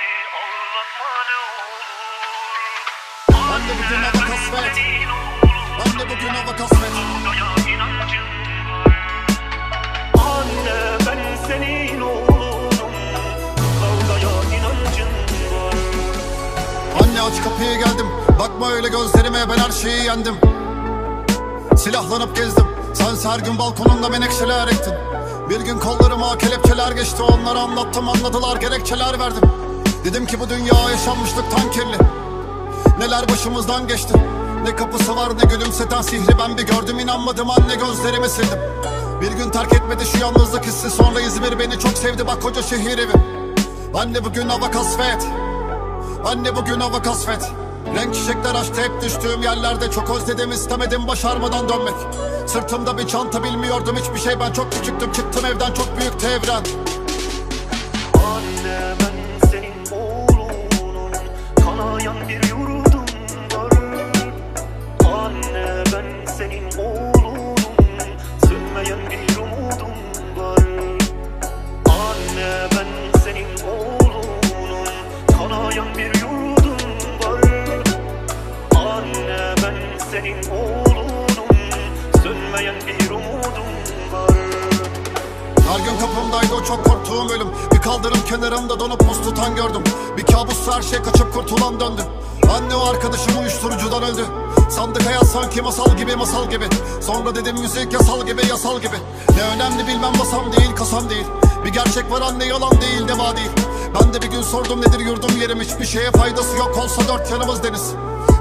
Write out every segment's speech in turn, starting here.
beni ağlatma ne olur. Ben de bugün hava kasvet. bugün hava Anne ben senin oğlunum. Kavgaya inancım var. Anne aç kapıyı geldim. Bakma öyle gözlerime ben her şeyi yendim. Silahlanıp gezdim. Sen her gün balkonunda menekşeler ektin. Bir gün kollarıma kelepçeler geçti. Onlara anlattım anladılar gerekçeler verdim Dedim ki bu dünya yaşanmışlıktan kirli. Neler başımızdan geçti? Ne kapısı var ne gülümseten sihri. Ben bir gördüm inanmadım anne gözlerimi sildim. Bir gün terk etmedi şu yalnızlık hissi. Sonra İzmir beni çok sevdi bak koca şehir evim Anne bugün hava kasvet. Anne bugün hava kasvet. Renk çiçekler açtı hep düştüğüm yerlerde Çok özledim istemedim başarmadan dönmek. Sırtımda bir çanta bilmiyordum hiçbir şey. Ben çok küçüktüm çıktım evden çok büyüktü evren senin oğlunum Sönmeyen bir umudum var. Her gün kapımdaydı o çok korktuğum ölüm. Bir kaldırım kenarımda donup buz tutan gördüm. Bir kabus her şey kaçıp kurtulan döndü. Anne o arkadaşım uyuşturucudan öldü. Sandık hayat sanki masal gibi masal gibi. Sonra dedim müzik yasal gibi yasal gibi. Ne önemli bilmem basam değil kasam değil. Bir gerçek var anne yalan değil deva değil. Ben de bir gün sordum nedir yurdum yerim. Hiçbir şeye faydası yok. Olsa dört yanımız deniz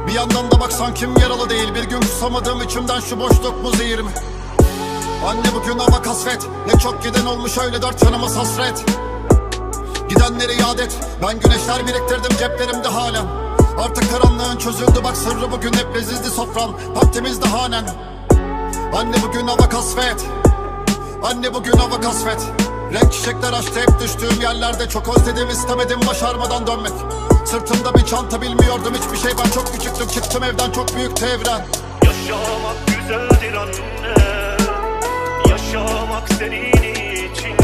Bir yandan da baksan kim yaralı değil? Bir gün kusamadığım içimden şu boşluk mu zehir mi? Anne bugün hava kasvet. Ne çok giden olmuş öyle dört yanımız hasret Gidenleri yad et Ben güneşler biriktirdim ceplerimde halen. Artık karanlığın çözüldü. Bak sırrı bugün hep lezizli sofran Vaktimizde hanen Anne bugün hava kasvet. Anne bugün hava kasvet. Renk çiçekler açtı. Hep düştüğüm yerlerde Çok özledim istemedim başarmadan dönmek Sırtımda bir çanta bilmiyordum hiçbir şey Ben çok küçüktüm çıktım evden çok büyüktü evren Yaşamak güzeldir anne. Yaşamak senin için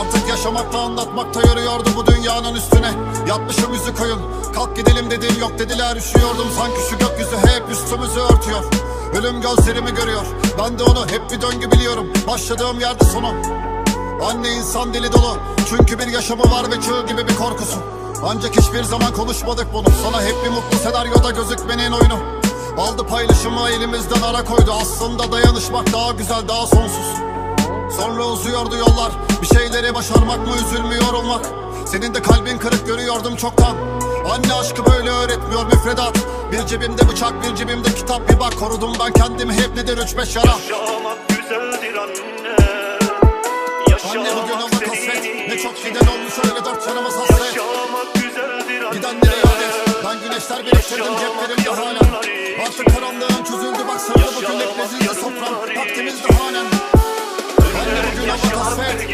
Artık yaşamakta anlatmakta yürüyordu bu dünyanın üstüne. Yatmışım yüzü koyun. Kalk gidelim dedim yok dediler. Üşüyordum Sanki şu gökyüzü hep üstümüzü örtüyor. Ölüm gözlerimi görüyor. Ben de onu hep bir döngü biliyorum. Başladığım yerde sonu Anne insan dili dolu. Çünkü bir yaşamı var ve çığ gibi bir korkusu. Ancak hiçbir zaman konuşmadık bunu. Sana hep bir mutlu senaryoda gözükmenin oyunu Aldı paylaşımı elimizden ara koydu. Aslında dayanışmak daha güzel daha sonsuz. Sonra uzuyordu yollar. Bir şeyleri başarmak mı üzülmüyor olmak? Senin de kalbin kırık görüyordum çoktan. Anne aşkı böyle öğretmiyor müfredat. Bir cebimde bıçak bir cebimde kitap Bir bak. Korudum ben kendimi hep nedir? Üç beş yara Yaşamak güzeldir anne. Anne bugün Yaşamak hava kasvet. Ne çok giden olmuş öyle dört yanımız hasret Ben güneşler biriktirdim ceplerimde hala Artık karanlığın çözüldü bak sırrı bugün hep lezizli sofram bugün hava kasvet Anne bugün hava kasvet